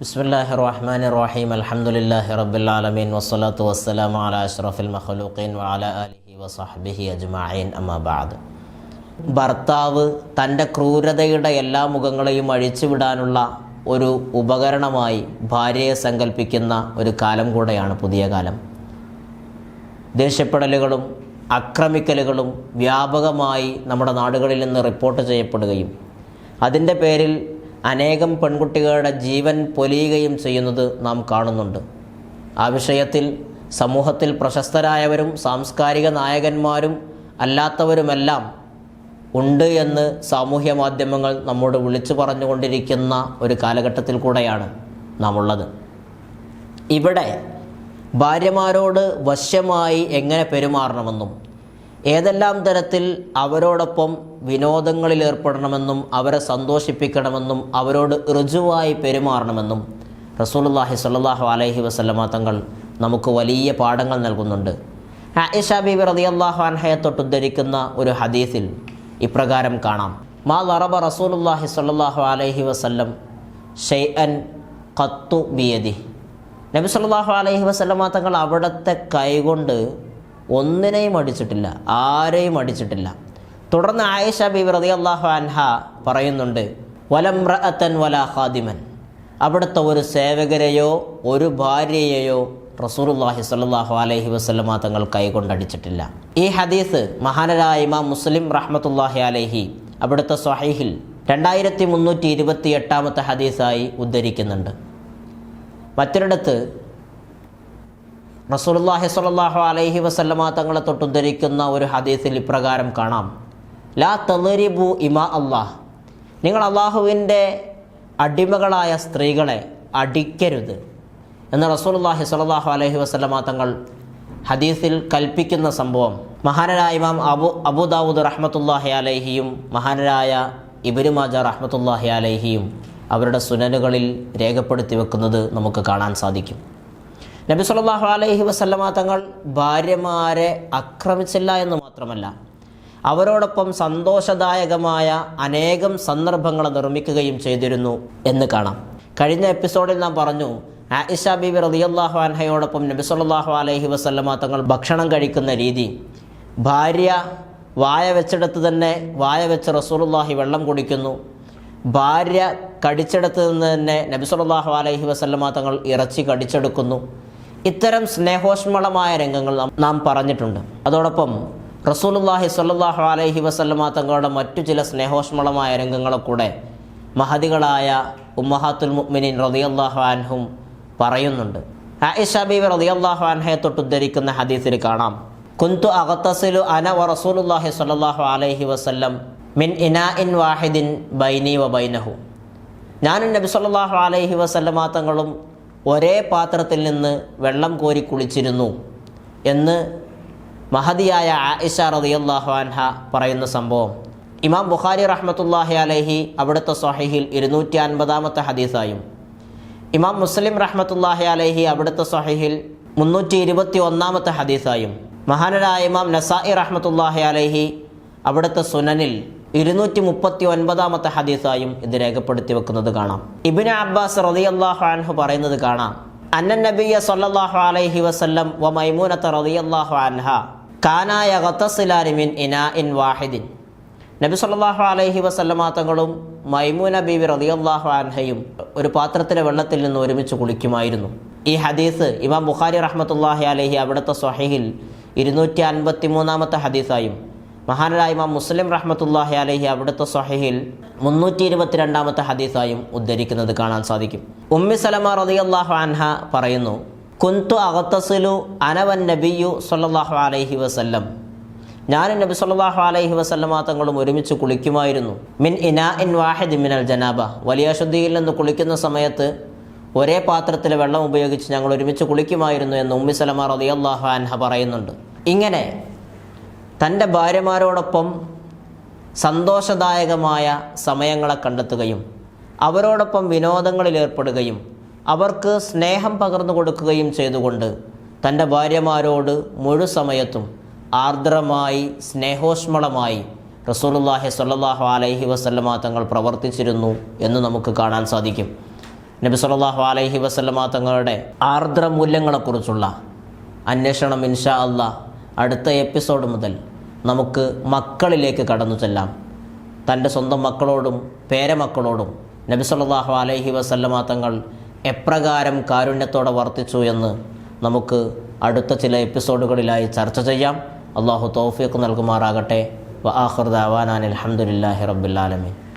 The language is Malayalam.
ബിസ്മില്ലാഹി റഹ്മാൻ റഹീം അലഹമുല്ലാഹി റബ്ബുലാലമീൻ വസ്സലാത്തു വസ്സലാം അല അഷ്റഫുൽ മഖലൂഖീൻ വാല അലിഹി വസഹ്ബിഹി അജ്മഈൻ. അമ്മാബാദ് ഭർത്താവ് തന്റെ ക്രൂരതയുടെ എല്ലാ മുഖങ്ങളെയും അഴിച്ചുവിടാനുള്ള ഒരു ഉപകരണമായി ഭാര്യയെ സങ്കല്പിക്കുന്ന ഒരു കാലം കൂടെയാണ് പുതിയ കാലം. ദേഷ്യപ്പെടലുകളും അക്രമിക്കലുകളും വ്യാപകമായി നമ്മുടെ നാടുകളിൽ നിന്ന് റിപ്പോർട്ട് ചെയ്യപ്പെടുകയും അതിന്റെ പേരിൽ അനേകം പെൺകുട്ടികളുടെ ജീവൻ പൊലിയുകയും ചെയ്യുന്നത് നാം കാണുന്നുണ്ട്. ആ വിഷയത്തിൽ സമൂഹത്തിൽ പ്രശസ്തരായവരും സാംസ്കാരിക നായകന്മാരും അല്ലാത്തവരുമെല്ലാം ഉണ്ട് എന്ന് സാമൂഹ്യ മാധ്യമങ്ങൾ നമ്മോട് വിളിച്ചു പറഞ്ഞുകൊണ്ടിരിക്കുന്ന ഒരു കാലഘട്ടത്തിൽ കൂടെയാണ് നാം ഉള്ളത് ഇവിടെ ഭാര്യമാരോട് വശ്യമായി എങ്ങനെ പെരുമാറണമെന്നും ഏതെല്ലാം തരത്തിൽ അവരോടൊപ്പം വിനോദങ്ങളിൽ ഏർപ്പെടണമെന്നും അവരെ സന്തോഷിപ്പിക്കണമെന്നും അവരോട് ഋജുവായി പെരുമാറണമെന്നും റസൂലുള്ളാഹി സ്വല്ലല്ലാഹു അലൈഹി വസല്ലമ തങ്ങൾ നമുക്ക് വലിയ പാഠങ്ങൾ നൽകുന്നുണ്ട്. ആയിഷ ബീബി റളിയല്ലാഹു അൻഹയെ തൊട്ടുദ്ധരിക്കുന്ന ഒരു ഹദീസിൽ ഇപ്രകാരം കാണാം. മാ ലറബ റസൂലുള്ളാഹി സ്വല്ലല്ലാഹു അലൈഹി വസല്ലം ഷെയ്അൻ ഖത്തു ബിയദി നബി സല്ലല്ലാഹു അലൈഹി വസല്ലമ തങ്ങൾ അവിടുത്തെ കൈകൊണ്ട് ഒന്നിനെയും അടിച്ചിട്ടില്ല ആരെയും അടിച്ചിട്ടില്ല. തുടർന്ന് ആയിഷ ബീബി അള്ളാഹു അൻഹ പറയുന്നുണ്ട് വലംറഅത്തൻ വല ഹാദിമൻ അവിടുത്തെ ഒരു സേവകരെയോ ഒരു ഭാര്യയെയോ റസൂലുള്ളാഹി സ്വല്ലല്ലാഹു അലഹി വസല്ലമ തങ്ങൾ കൈകൊണ്ടടിച്ചിട്ടില്ല ഈ ഹദീസ് മഹാനരായ ഇമാം മുസ്ലിം റഹ്മത്തുല്ലാഹി അലഹി അവിടുത്തെ സ്വഹീഹിൽ രണ്ടായിരത്തി മുന്നൂറ്റി ഇരുപത്തി എട്ടാമത്തെ ഹദീസായി ഉദ്ധരിക്കുന്നുണ്ട്. മറ്റൊരിടത്ത് റസൂലുള്ളാഹി സ്വല്ലല്ലാഹു അലൈഹി വസല്ലമ തങ്ങളെ തൊട്ടുദ്ധരിക്കുന്ന ഒരു ഹദീസിൽ ഇപ്രകാരം കാണാം. ലാ തളരിബു ഇമാ അള്ളാഹ് നിങ്ങൾ അള്ളാഹുവിന്റെ അടിമകളായ സ്ത്രീകളെ അടിക്കരുത് എന്ന് റസൂലുള്ളാഹി സ്വല്ലല്ലാഹു അലൈഹി വസല്ലമ തങ്ങൾ ഹദീസിൽ കൽപ്പിക്കുന്ന സംഭവം. മഹാനരായ ഇമാം അബു അബുദാവൂദ് റഹ്മത്തുല്ലാഹി അലൈഹിയും മഹാനരായ ഇബിനു മാജ റഹ്മത്തുല്ലാഹി അലൈഹിയും അവരുടെ സുനനുകളിൽ രേഖപ്പെടുത്തി വെക്കുന്നത് നമുക്ക് കാണാൻ സാധിക്കും. നബി സല്ലല്ലാഹു അലൈഹി വസല്ലമ തങ്ങൾ ഭാര്യമാരെ ആക്രമിച്ചില്ല എന്ന് മാത്രമല്ല അവരോടൊപ്പം സന്തോഷദായകമായ അനേകം സന്ദർഭങ്ങൾ നിർമ്മിക്കുകയും ചെയ്തിരുന്നു എന്ന് കാണാം. കഴിഞ്ഞ എപ്പിസോഡിൽ നാം പറഞ്ഞു ആയിഷ ബിബി റളിയല്ലാഹു അൻഹയോടൊപ്പം നബി സല്ലല്ലാഹു അലൈഹി വസല്ലമ തങ്ങൾ ഭക്ഷണം കഴിക്കുന്ന രീതി ഭാര്യ വായ വെച്ചെടുത്ത് തന്നെ വായ വെച്ച് റസൂലുള്ളാഹി വെള്ളം കുടിക്കുന്നു ഭാര്യ കടിച്ചെടുത്ത് നിന്ന് തന്നെ നബി സല്ലല്ലാഹു അലൈഹി വസല്ലമ തങ്ങൾ ഇറച്ചി കടിച്ചെടുക്കുന്നു ഇത്തരം സ്നേഹോഷ്മളമായ രംഗങ്ങൾ നാം പറഞ്ഞിട്ടുണ്ട്. അതോടൊപ്പം റസൂലുള്ളാഹി സ്വല്ലല്ലാഹു അലൈഹി വസല്ലമ തങ്ങളുടെ മറ്റു ചില സ്നേഹോഷ്മളമായ രംഗങ്ങളെ കൂടെ ഉമ്മഹാത്തുൽ മുഅ്മിനീൻ റളിയല്ലാഹു അൻഹും പറയുന്നുണ്ട്. ആയിഷ ബീവി റളിയല്ലാഹു തൊട്ട് ഉദ്ധരിക്കുന്ന ഹദീസിൽ കാണാം. കുന്തു അഗത്തസിലു അന വ റസൂലുള്ളാഹി സ്വല്ലല്ലാഹു അലൈഹി വസല്ലം മിൻ ഇനാ ഇൻ വാഹിദിൻ ബൈനി വ ബൈനഹു. ഞാനും നബി സല്ലല്ലാഹു അലൈഹി വസല്ലമ തങ്ങളും ഒരേ പാത്രത്തിൽ നിന്ന് വെള്ളം കോരി കുളിച്ചിരുന്നു എന്ന് മഹതിയായ ആയിഷ റളിയല്ലാഹു അൻഹ പറയുന്ന സംഭവം. ഇമാം ബുഖാരി റഹ്മത്തുല്ലാഹി അലഹി അവിടുത്തെ സ്വാഹിഹിൽ ഇരുന്നൂറ്റി അൻപതാമത്തെ ഹദീസായും ഇമാം മുസ്ലിം റഹ്മത്തുല്ലാഹി അലഹി അവിടുത്തെ സ്വാഹിഹിൽ മുന്നൂറ്റി ഇരുപത്തി ഒന്നാമത്തെ ഹദീസായും മഹാനരായ ഇമാം നസായി റഹ്മത്തുല്ലാഹി അലഹി അവിടുത്തെ സുനനിൽ ഇരുന്നൂറ്റി മുപ്പത്തി ഒൻപതാമത്തെ ഹദീസായും ഇത് രേഖപ്പെടുത്തി വെക്കുന്നത് കാണാം. ഇബിന് അബ്ബാസ് റളിയല്ലാഹു അൻഹു പറയുന്നത് കാണാം. അന്നൻ നബിയ സല്ലല്ലാഹു അലൈഹി വസല്ലം വ മൈമൂനത്ത റളിയല്ലാഹു അൻഹ കാനായ ഗത്തസിലാനി ഇന ഇനാഇൻ വാഹിദിൻ. നബി സല്ലല്ലാഹു അലൈഹി വസല്ലമ തങ്ങളും മൈമൂന ബീവി റളിയല്ലാഹു അൻഹയും ഒരു പാത്രത്തിലെ വെള്ളത്തിൽ നിന്ന് ഒരുമിച്ച് കുളിക്കുമായിരുന്നു. ഈ ഹദീസ് ഇമാം ബുഖാരി റഹ്മത്തുല്ലാഹി അലൈഹി അവിടുത്തെ സ്വഹീഹിൽ ഇരുന്നൂറ്റി അൻപത്തി മൂന്നാമത്തെ ഹദീസായും മഹാനരായ ഇമാം മുസ്ലിം റഹ്മത്തുല്ലാഹി അലഹി അവിടുത്തെ സ്വഹീഹിൽ മുന്നൂറ്റി ഇരുപത്തിരണ്ടാമത്തെ ഹദീസായും ഉദ്ധരിക്കുന്നത് കാണാൻ സാധിക്കും. ഉമ്മി സലമ റളിയല്ലാഹു അൻഹ പറയുന്നു കുന്തു അഗത്തസിലു അനവൻ നബിയു സല്ലാഹു അലൈഹി വസല്ലം. ഞാൻ നബി സല്ലാഹു അലൈഹി വസല്ലമ തങ്ങളും ഒരുമിച്ച് കുളിക്കുമായിരുന്നു. മിൻ ഇനാ ഇൻ വാഹിദ് മിനൽ ജനാബ. വലിയ അശുദ്ധിയിൽ നിന്ന് കുളിക്കുന്ന സമയത്ത് ഒരേ പാത്രത്തിലെ വെള്ളം ഉപയോഗിച്ച് ഞങ്ങൾ ഒരുമിച്ച് കുളിക്കുമായിരുന്നു എന്ന് ഉമ്മി സലമ റളിയല്ലാഹു അൻഹ പറയുന്നുണ്ട്. ഇങ്ങനെ തന്റെ ഭാര്യമാരോടൊപ്പം സന്തോഷദായകമായ സമയങ്ങളെ കണ്ടെത്തുകയും അവരോടൊപ്പം വിനോദങ്ങളിൽ ഏർപ്പെടുകയും അവർക്ക് സ്നേഹം പകർന്നു കൊടുക്കുകയും ചെയ്തുകൊണ്ട് തന്റെ ഭാര്യമാരോട് മുഴു സമയത്തും ആർദ്രമായി സ്നേഹോഷ്മളമായി റസൂലുള്ളാഹി സ്വല്ലല്ലാഹു അലൈഹി വസല്ലമ തങ്ങൾ പ്രവർത്തിച്ചിരുന്നു എന്ന് നമുക്ക് കാണാൻ സാധിക്കും. നബി സ്വല്ലല്ലാഹു അലൈഹി വസല്ലമ തങ്ങളുടെ ആർദ്ര മൂല്യങ്ങളെക്കുറിച്ചുള്ള അന്വേഷണം ഇൻഷാ അള്ളാ അടുത്ത എപ്പിസോഡ് മുതൽ നമുക്ക് മക്കളിലേക്ക് കടന്നു ചെല്ലാം. തന്റെ സ്വന്തം മക്കളോടും പേരമക്കളോടും നബി സല്ലാഹു അലൈഹി വസല്ലമ തങ്ങൾ എപ്രകാരം കാരുണ്യത്തോടെ വർത്തിച്ചു എന്ന് നമുക്ക് അടുത്ത ചില എപ്പിസോഡുകളിലായി ചർച്ച ചെയ്യാം. അള്ളാഹു തൗഫീഖ് നൽകുമാറാകട്ടെ. വ ആഖിർ ദഅവാനാൻ അലഹമുല്ലാഹി റബ്ബുല്ലാലമീൻ